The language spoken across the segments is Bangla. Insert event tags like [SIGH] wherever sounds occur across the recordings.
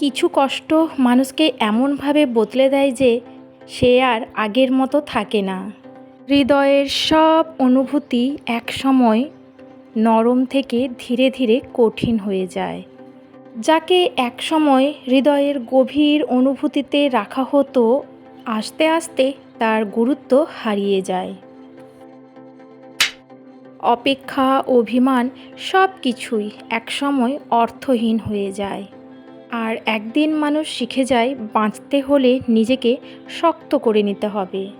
কিছু কষ্ট মানুষকে এমনভাবে বদলে দেয় যে সে আর আগের মতো থাকে না। হৃদয়ের সব অনুভূতি এক সময় নরম থেকে ধীরে ধীরে কঠিন হয়ে যায়। যাকে একসময় হৃদয়ের গভীর অনুভূতিতে রাখা হতো, আস্তে আস্তে তার গুরুত্ব হারিয়ে যায়। অপেক্ষা, অভিমান সব কিছুই একসময় অর্থহীন হয়ে যায়। আর একদিন মানুষ শিখে যায়, বাঁচতে হলে নিজেকে শক্ত করে নিতে হবে।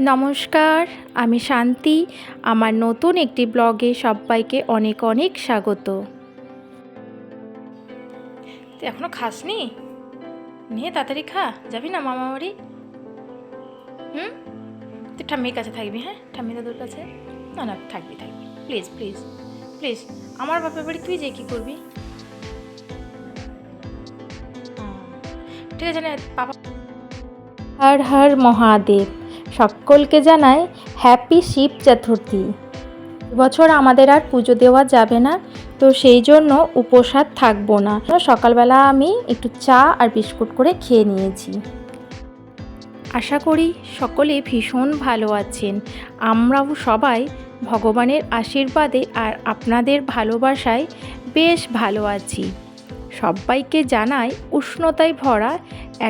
নমস্কার, আমি শান্তি। আমার নতুন একটি ব্লগে সবাইকে অনেক অনেক স্বাগত। এখনও খাসনি? নিয়ে তাড়াতাড়ি খা, যাবি না মামা বাড়ি হুম? তুই ঠাম্মির কাছে থাকবি হ্যাঁ? ঠাম্মি দাদুর কাছে? না না, থাকবি থাকবি। প্লিজ প্লিজ প্লিজ আমার বাপের বাড়ি তুই যে কী করবি? ঠিক আছে না পাপা হর হর মহাদেব সকলকে জানায় হ্যাপি শিব চতুর্থী। বছর আমাদের আর পুজো দেওয়া যাবে না তো সেই জন্য উপোসার থাকব না। সকালবেলা আমি একটু চা আর বিস্কুট করে খেয়ে নিয়েছি। আশা করি সকলে ভীষণ ভালো আছেন। আমরাও সবাই ভগবানের আশীর্বাদে আর আপনাদের ভালোবাসায় বেশ ভালো আছি। সবাইকে জানাই উষ্ণতায় ভরা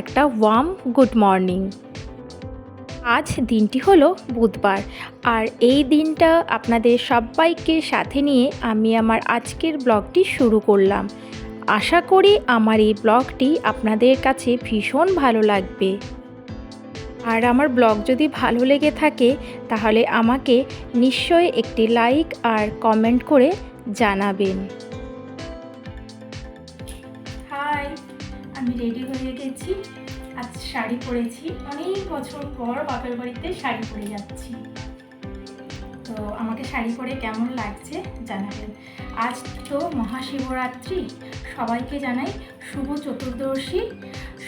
একটা ওয়ার্ম গুড মর্নিং আজ দিনটি হলো বুধবার, আর এই দিনটা আপনাদের সবাইকে সাথে নিয়ে আমি আমার আজকের ব্লগটি শুরু করলাম। আশা করি আমার এই ব্লগটি আপনাদের কাছে ভীষণ ভালো লাগবে। আর আমার ব্লগ যদি ভালো লেগে থাকে, তাহলে আমাকে নিশ্চয়ই একটি লাইক আর কমেন্ট করে জানাবেন। আমি রেডি হয়ে গেছি। আজ শাড়ি পরেছি। অনেক বছর পর বাপের বাড়িতে শাড়ি পরে যাচ্ছি। তো আমাকে শাড়ি পরে কেমন লাগছে জানাবেন। আজ তো মহাশিবরাত্রি। সবাইকে জানাই শুভ চতুর্দশী।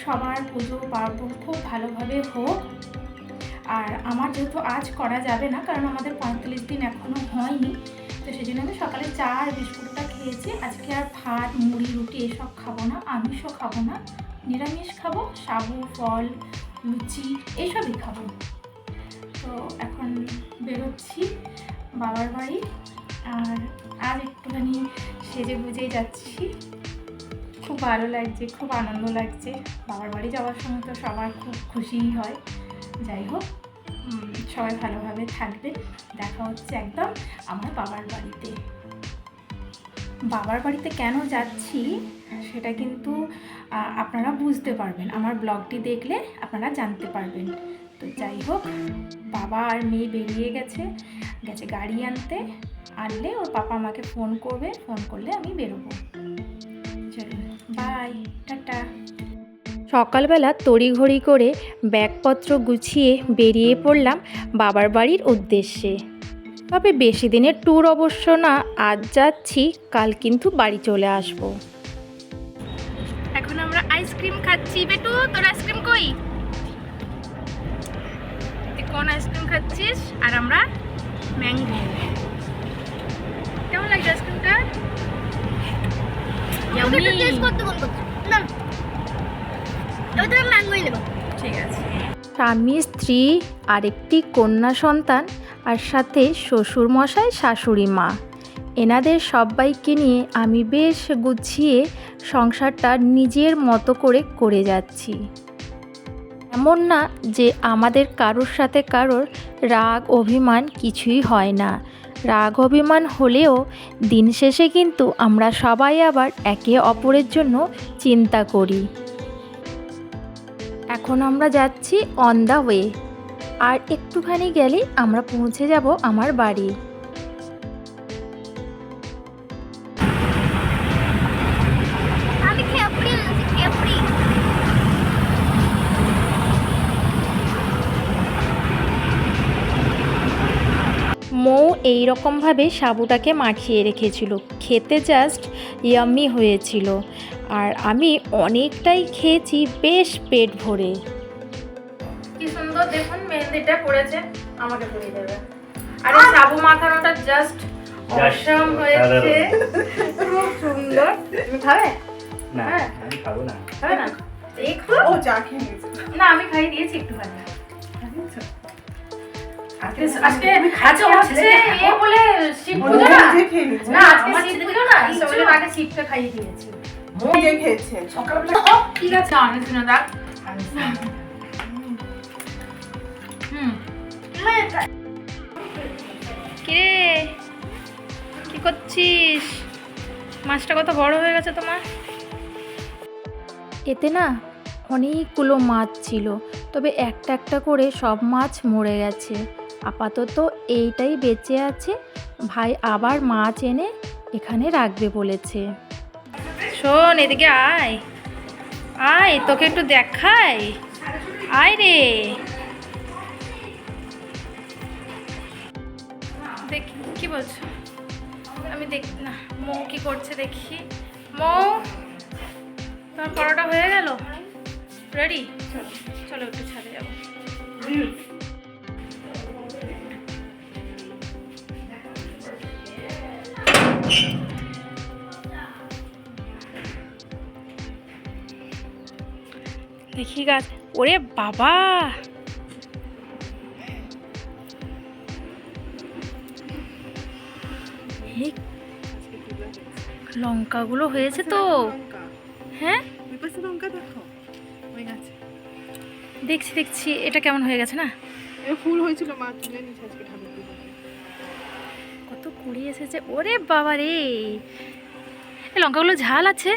সবার পুজো পার্বণ খুব ভালোভাবে হোক। আর আমার যেহেতু আজ করা যাবে না, কারণ আমাদের পঁয়তাল্লিশ দিন এখনও হয়নি, তো সেই জন্য আমি সকালে চা আর বিস্কুটটা খেয়েছি। আজকে আর ভাত, মুড়ি, রুটি এসব খাব না, আমিষও খাব না, নিরামিষ খাব, সাবু, ফল, লুচি এইসবই খাব। তো এখন বেরোচ্ছি বাবার বাড়ি, আর আজ একটুখানি সেজে গুজে যাচ্ছি। খুব ভালো লাগছে, খুব আনন্দ লাগছে। বাবার বাড়ি যাওয়ার সময় তো সবার খুব খুশিই হয়। যাই হোক সবাই ভালোভাবে থাকবে দেখা হচ্ছে একদম আমার বাবার বাড়িতে। বাবার বাড়িতে কেন যাচ্ছি সেটা কিন্তু আপনারা বুঝতে পারবেন। আমার ব্লগটি দেখলে আপনারা জানতে পারবেন। তো যাই হোক, বাবা আর মেয়ে বেরিয়ে গেছে গেছে গাড়ি আনতে। আনলে ওর পাপা আমাকে ফোন করবে, ফোন করলে আমি বেরোবো। চলুন বাই টাটা। সকালবেলা তড়িঘড়ি করে ব্যাগপত্র গুছিয়ে বেরিয়ে পড়লাম বাবার বাড়ির উদ্দেশ্যে। তবে বেশি দিনের ট্যুর অবশ্য না আজ যাচ্ছি কাল কিন্তু বাড়ি চলে আসব। এখন আমরা আইসক্রিম খাচ্ছি। বেটু তোর আইসক্রিম কই? তুই কোন আইসক্রিম খাচ্ছিস? আর আমরা ম্যাঙ্গো কেমন লাগছে আইসক্রিমটা টেস্ট করতে আছে। স্বামী, স্ত্রী, আরেকটি কন্যা সন্তান আর সাথে শ্বশুর মশাই শাশুড়ি মা। এনাদের সবাইকে নিয়ে আমি বেশ গুছিয়ে সংসারটা নিজের মতো করে করে যাচ্ছি। এমন না যে আমাদের কারোর সাথে কারোর রাগ, অভিমান কিছুই হয় না। রাগ, অভিমান হলেও দিন শেষে কিন্তু আমরা সবাই আবার একে অপরের জন্য চিন্তা করি। এখন আমরা যাচ্ছি অন দ্য ওয়ে আর একটুখানি গেলেই আমরা পৌঁছে যাব আমার বাড়ি। এই রকমভাবে সাবুটাকে মাখিয়ে রেখেছিল। খেতে জাস্ট ইয়াম্মি হয়েছিল। আর আমি অনেকটাই খেয়েছি বেশ পেট ভরে। কি সুন্দর দেখুন মেহেন্দিটা পড়েছে আমাকে পরিয়ে দেবে। আর সাবু মাখানোটা জাস্ট অসম হয়েছে। খুব সুন্দর। তুমি খাবে? না হ্যাঁ। আমি খাব না। খাবে না? একটু? ও চা খেয়ে না আমি খাই দিয়েছি একটুখানি। আজকে আজকে খাচ্ছো আজকে আমার হচ্ছে এ বলে শিব পুজো না নিজে খেয়ে নিয়েছে না আজকে শিব পুজো না ইচ্ছা আগে শিবকে খাইয়ে দিয়েছি। নিজে খেয়েছে। সকালবেলা ঠিক আছে অনেক দিন রাখ হুম। কিরে কি করছিস? মাছটা কত বড় হয়ে গেছে তোমার? এতে না অনেকগুলো মাছ ছিল তবে একটা একটা করে সব মাছ মরে গেছে। আপাতত এইটাই বেঁচে আছে। ভাই আবার মাছ এনে এখানে রাখবে বলেছে। শোন, এদিকে আয়। আয়, তোকে একটু দেখাই। আয় রে। দেখি, কি বলছো? আমি দেখ, না, মৌ কি করছে দেখি। মৌ, তোমার পরোটা হয়ে গেল? রেডি? চলো একটু ছাদে যাব। দেখি গাছ। ওরে বাবা! লঙ্কাগুলো হয়েছে তো। হ্যাঁ? ওই পাশে লঙ্কা দেখো। ওই গাছে। দেখছি দেখছি। এটা কেমন হয়ে গেছে না? ফুল হয়েছিল মা তুলে নিয়েছে আজকে ঠাকুর কত কুড়ি এসেছে। ওরে বাবা রে! লঙ্কাগুলো ঝাল আছে?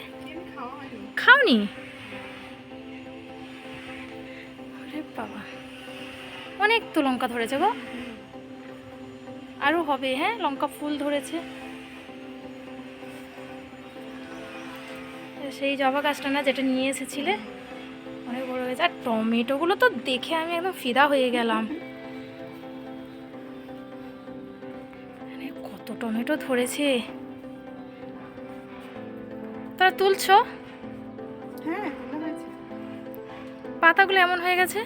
খাওনি? লঙ্কা ধরেছে গো। আরও হবে হ্যাঁ? লঙ্কা ফুল ধরেছে। সেই জবা গাছটা না যেটা নিয়ে এসেছিলে অনেক বড় হয়েছে। আর টমেটোগুলো তো দেখে আমি একদম ফিদা হয়ে গেলাম। মানে কত টমেটো ধরেছে। তারা তুলছো? হ্যাঁ পাতাগুলো এমন হয়ে গেছে?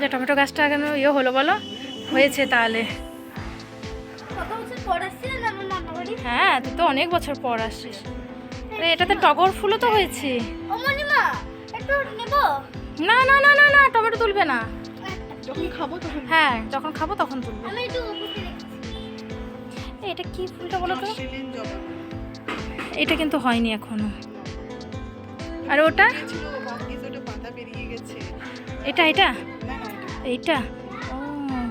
যে টমেটো গাছটা কেন ইয়ে হলো বলো? হয়েছে তাহলে। হ্যাঁ তুই তো অনেক বছর পর আসছিস এটাতে টগর ফুলও তো হয়েছে। ও মনিমা একটু নেব? না না না না না টমেটো তুলবে না। যখন খাব তখন। হ্যাঁ যখন খাব তখন তুলবে। আমি একটু উপরে রেখেছি এ, এটা কি ফুলটা বলো তো? এটা কিন্তু হয়নি এখনও। আর ওটা? এটা এটা? এইটা? ও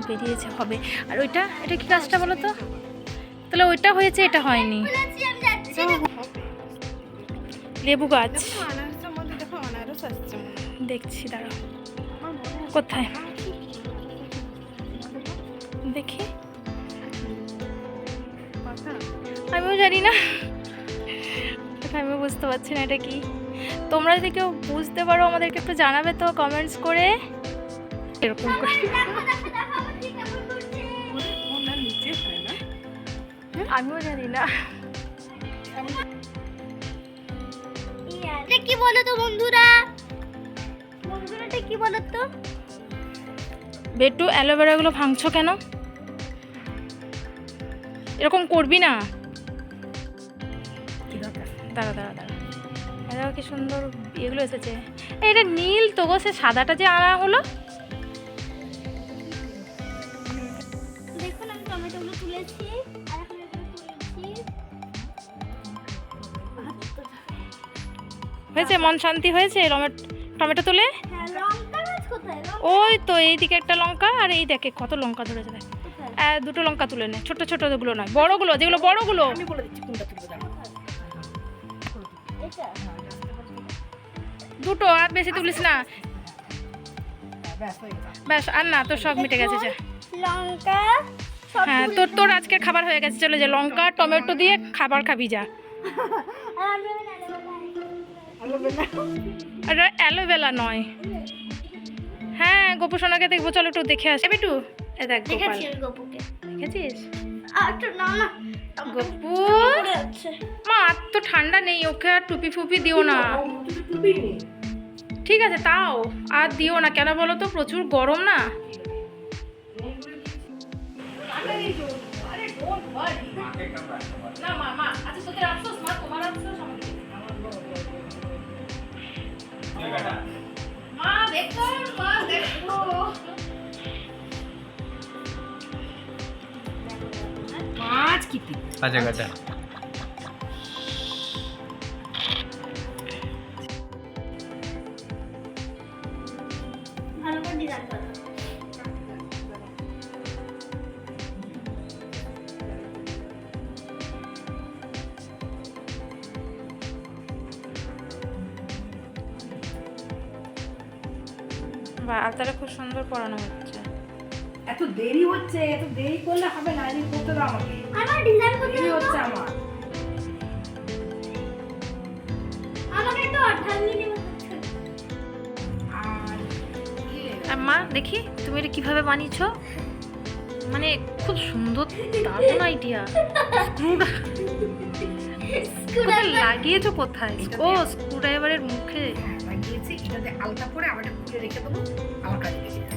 বেরিয়েছে হবে। আর ওইটা? এটা কি কাজটা বলো তো তাহলে ওইটা হয়েছে এটা হয়নি। আমি লেবু গাছ। দেখছি দাঁড়াও। কোথায়? দেখি। আমিও জানি না। আমিও বুঝতে পারছি না এটা কি? তোমরা যদি কেউ বুঝতে পারো আমাদেরকে একটু জানাবে তো কমেন্টস করে। এরকম করে। আমিও জানি না। কি বলো তো বন্ধুরা বন্ধুরা কি বলো তো বেটু অ্যালোভেরাগুলো ভাঙছো কেন? এরকম করবি না। দাঁড়া দাঁড়া দাঁড়া। এটা কি সুন্দর এগুলো এসেছে। এটা নীল তো গো সে সাদাটা যে আনা হলো। হয়েছে? মন শান্তি হয়েছে? টমেটো টমেটো তুলে? হ্যাঁ ওই তো এইদিকে একটা লঙ্কা আর এই দেখে কত লঙ্কা ধরেছে দেখ। দুটো লঙ্কা তুলে নে ছোট ছোটগুলো নয় বড়গুলো যেগুলো বড়গুলো। দুটো আর বেশি তুলিস না। ব্যাস আর না তোর সব মিটে গেছে যা। লঙ্কা হ্যাঁ তোর তোর আজকের খাবার হয়ে গেছে চলে যা লঙ্কা টমেটো দিয়ে খাবার খাবি যা। [LAUGHS] আর অ্যালোভেলা নয়। হ্যাঁ গোপু সোনাকে দেখব চলো একটু দেখে আসি। একটু এ দেখ গোপাল। দেখেছিস গপু? মা আর তো ঠান্ডা নেই ওকে আর টুপি ফুপি দিও না। ঠিক আছে তাও। আর দিও না কেন বলো তো? প্রচুর গরম না? না মা মা আচ্ছা তোদের মাছ কি আচ্ছা কাটা ভালো করে ডিজাইন করো। বা আলতাটা খুব সুন্দর পরানো হচ্ছে। এত দেরি হচ্ছে এত দেরি করলে হবে না এদিকে করতে দাও আমাকে। আমার ডিজাইন করতে দেরি দাও হচ্ছে আমার। আমাকে একটু অর্ধাঙ্গি দেবো আর মা দেখি তুমি এটা কীভাবে বানিয়েছো? মানে খুব সুন্দর দারুণ আইডিয়া [LAUGHS] লাগিয়েছো কোথায়? ও স্ক্রু ড্রাইভারের মুখে। এটাতে আলতা করে আবার খুলে রেখে দেবো আমার কাজে লেগে যাবে।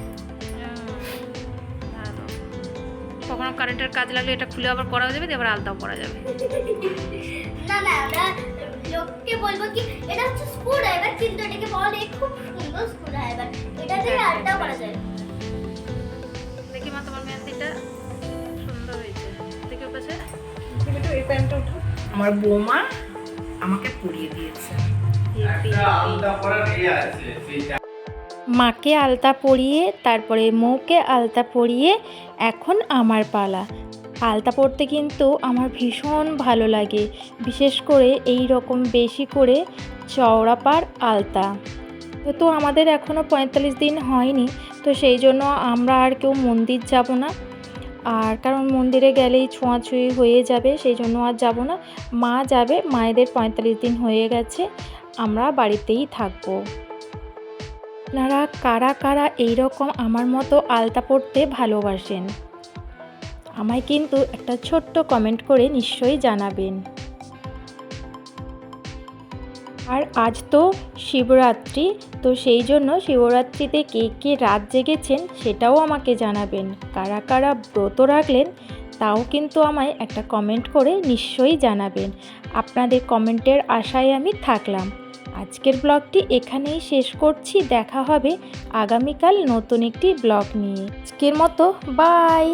কখনো কারেন্টের কাজ লাগলে এটা খুলে আবার করা যাবে আবার আলতাও করা যাবে। না না আমরা লোককে বলব কি এটা হচ্ছে স্ক্রু ড্রাইভার কিন্তু এটাকে বলে খুব সুন্দর স্ক্রু ড্রাইভার এটা দিয়ে করা যায় দেখি মা তোমার মেহেন্দিটা সুন্দর হয়েছে। দেখে পাশে তুমি একটু এই প্যান্টটা উঠো আমার বৌমা আমাকে পরিয়ে দিয়েছে। মাকে আলতা পরিয়ে, তারপরে মৌকে আলতা পরিয়ে, এখন আমার পালা। আলতা পরতে কিন্তু আমার ভীষণ ভালো লাগে, বিশেষ করে এই রকম বেশি করে চওড়া পার আলতা। তো আমাদের এখনও পঁয়তাল্লিশ দিন হয়নি, তো সেই জন্য আমরা আর কেউ মন্দির যাব না। আর কারণ মন্দিরে গেলেই ছোঁয়াছুঁয়ি হয়ে যাবে, সেই জন্য আর যাব না। মা যাবে, মায়েদের পঁয়তাল্লিশ দিন হয়ে গেছে। আমরা বাড়িতেই থাকব। আপনারা কারা কারা এই রকম আমার মতো আলতা পড়তে ভালোবাসেন? আমায় কিন্তু একটা ছোট্ট কমেন্ট করে নিশ্চয়ই জানাবেন। আর আজ তো শিবরাত্রি, তো সেই জন্য শিবরাত্রিতে কে কে রাত জেগেছেন সেটাও আমাকে জানাবেন। কারা কারা ব্রত রাখলেন তাও কিন্তু আমায় একটা কমেন্ট করে নিশ্চয়ই জানাবেন। আপনাদের কমেন্টের আশায় আমি থাকলাম। আজকের ব্লগটি এখানেই শেষ করছি। দেখা হবে আগামীকাল নতুন একটি ব্লগ নিয়ে। আজকের মতো বাই